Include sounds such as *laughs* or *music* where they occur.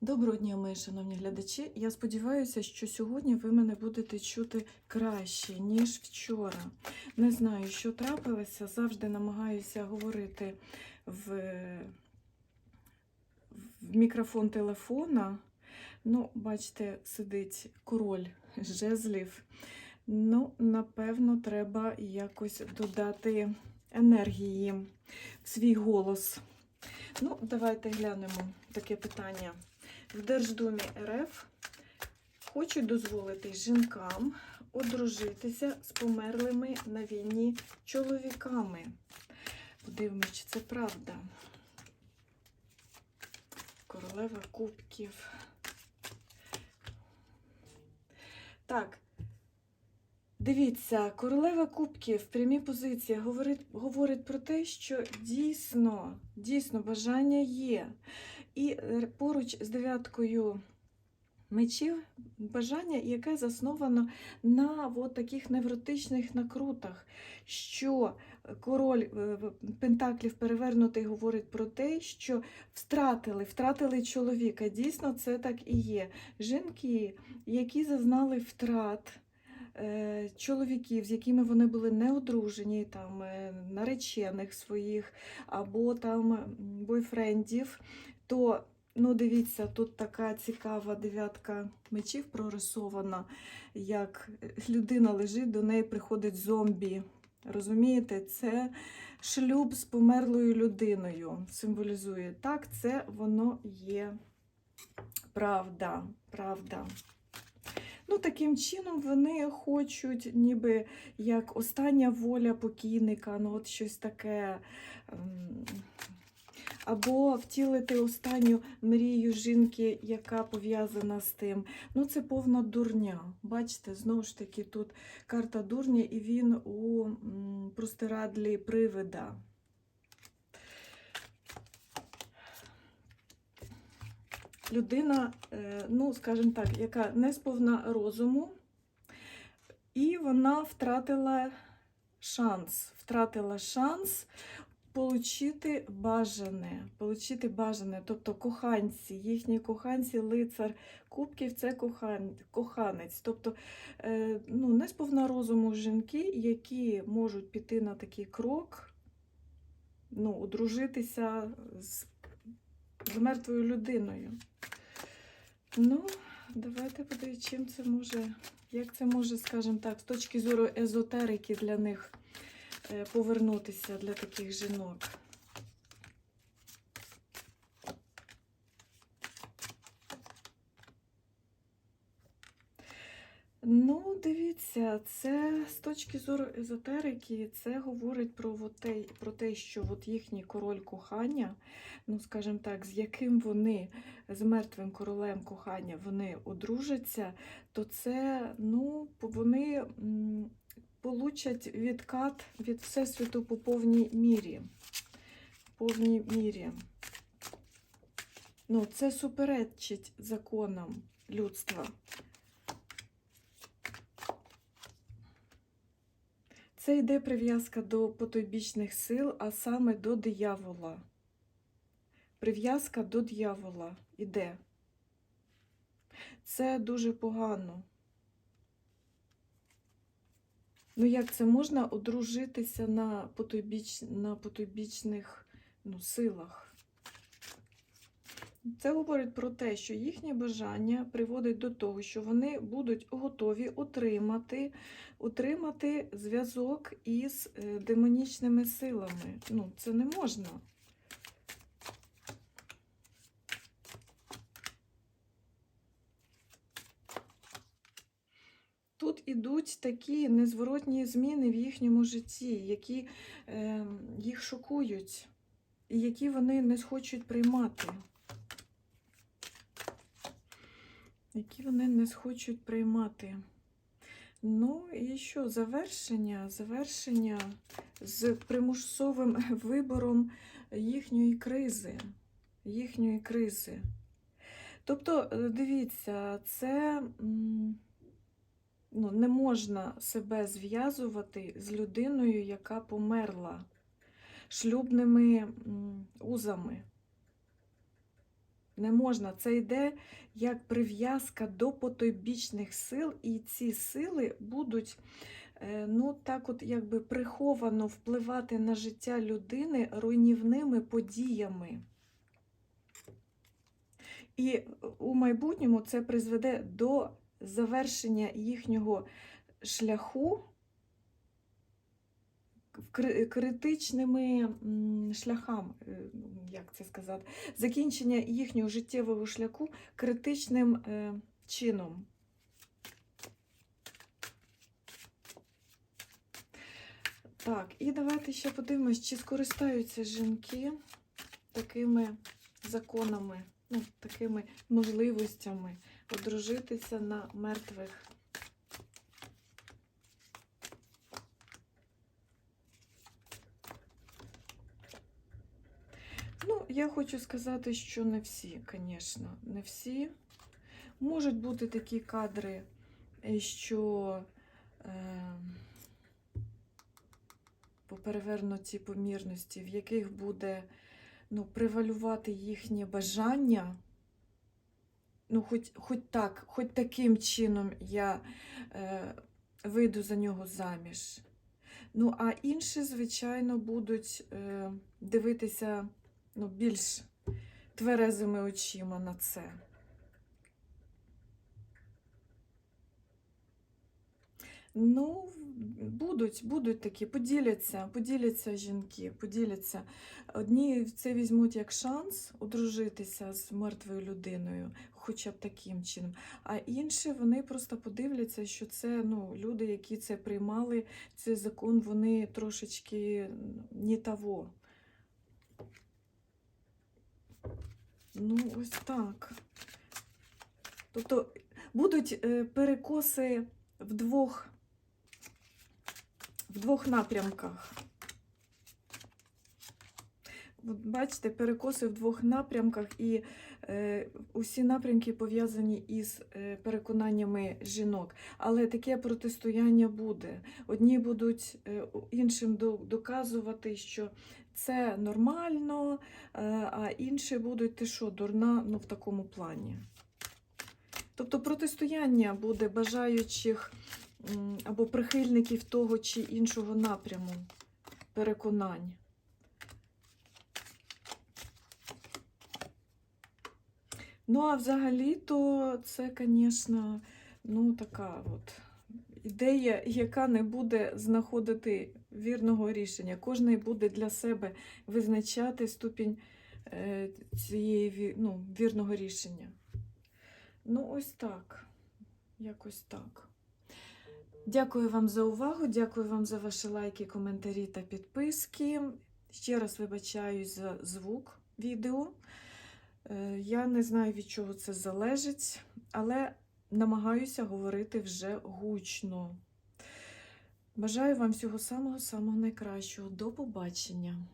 Доброго дня, мої шановні глядачі. Я сподіваюся, що сьогодні ви мене будете чути краще, ніж вчора. Не знаю, що трапилося, завжди намагаюся говорити в, в мікрофон телефона. Ну, бачите, сидить король жезлів. Ну, напевно, треба якось додати енергії в свій голос. Ну, давайте глянемо таке питання. В Держдумі РФ хочуть дозволити жінкам одружитися з померлими на війні чоловіками. Подивимось, чи це правда. Королева Кубків. Так. Дивіться, королева Кубків в прямій позиції говорить, говорить про те, що дійсно, дійсно бажання є. І е, поруч з дев'яткою мечів бажання, яке засновано на от таких невротичних накрутах, що король е, Пентаклів перевернутий говорить про те, що втратили, втратили чоловіка. Дійсно, це так і є. Жінки, які зазнали втрат. е, Чоловіків, з якими вони були не одружені, там наречених своїх або там бойфрендів, то ну дивіться, тут така цікава дев'ятка мечів прорисована, як людина лежить, до неї приходить зомбі. Розумієте, це шлюб з померлою людиною символізує. Так, це воно є правда. правда. Ну, таким чином вони хочуть, ніби як остання воля покійника, ну от щось таке. Або втілити останню мрію жінки, яка пов'язана з тим. Ну, це повна дурня. Бачите, знову ж таки, тут карта дурня, і він у простирадлі привида. Людина, е, ну, скажімо так, яка не сповна розуму, і вона втратила шанс. Втратила шанс получити бажане, получити бажане, тобто коханці, їхні коханці, лицар кубків це кохан, коханець. Тобто е, ну, не сповна розуму жінки, які можуть піти на такий крок, ну, одружитися з, з мертвою людиною. Ну, давайте подивимось, чим це може, як це може, скажімо так, з точки зору езотерики для них повернутися для таких жінок. Ну, дивіться, це з точки зору езотерики, це говорить про, те, про те, що от їхній король кохання, ну, скажімо так, з яким вони, з мертвим королем кохання, вони одружаться, то це, ну, вони получать відкат від Всесвіту по повній мірі. Повній мірі. Ну, це суперечить законам людства. Це йде прив'язка до потойбічних сил, а саме до диявола. Прив'язка до диявола іде. Це дуже погано. Ну, як це можна одружитися на, потойбіч... на потойбічних ну, силах? Це говорить про те, що їхнє бажання приводить до того, що вони будуть готові отримати, отримати зв'язок із е, демонічними силами. Ну, це не можна. Ідуть такі незворотні зміни в їхньому житті, які е, їх шокують, і які вони не схочуть приймати. які вони не схочуть приймати. Ну і що, завершення, завершення з примусовим *laughs* вибором їхньої кризи. Їхньої кризи. Тобто, е, дивіться, це ну, не можна себе зв'язувати з людиною, яка померла шлюбними узами. Не можна. Це йде як прив'язка до потойбічних сил, і ці сили будуть е, ну, так от якби приховано впливати на життя людини руйнівними подіями. І у майбутньому це призведе до завершення їхнього шляху критичними шляхами, е, як це сказати, закінчення їхнього життєвого шляху критичним е, чином. Так, і давайте ще подивимось, чи скористаються жінки такими законами, ну, такими можливостями одружитися на мертвих. Ну, я хочу сказати, що не всі, звісно, не всі. Можуть бути такі кадри, е, що е, по перевернутій помірності, в яких буде ну, превалювати їхнє бажання. Ну, хоч, хоч так, хоч таким чином я е, вийду за нього заміж. Ну, а інші, звичайно, будуть е, дивитися ну, більш тверезими очима на це. Ну, будуть, будуть такі, поділяться, поділяться жінки, поділяться. Одні це візьмуть як шанс одружитися з мертвою людиною, хоча б таким чином. А інші вони просто подивляться, що це ну, люди, які це приймали, цей закон, вони трошечки не того. Ну, ось так. Тобто будуть е, перекоси в двох, в двох напрямках. От Бачите, перекоси в двох напрямках, і е, усі напрямки пов'язані із е, переконаннями жінок. Але таке протистояння буде. Одні будуть е, іншим доказувати, що це нормально, е, а інші будуть ти що, дурна, ну в такому плані. Тобто протистояння буде бажаючих або прихильників того чи іншого напряму переконань. Ну, а взагалі-то це, звісно, ну, така от ідея, яка не буде знаходити вірного рішення. Кожний буде для себе визначати ступінь е, цієї ну, вірного рішення. Ну, ось так. Якось так. Дякую вам за увагу, дякую вам за ваші лайки, коментарі та підписки. Ще раз вибачаюсь за звук відео. Е, Я не знаю, від чого це залежить, але намагаюся говорити вже гучно. Бажаю вам всього самого-самого найкращого. До побачення!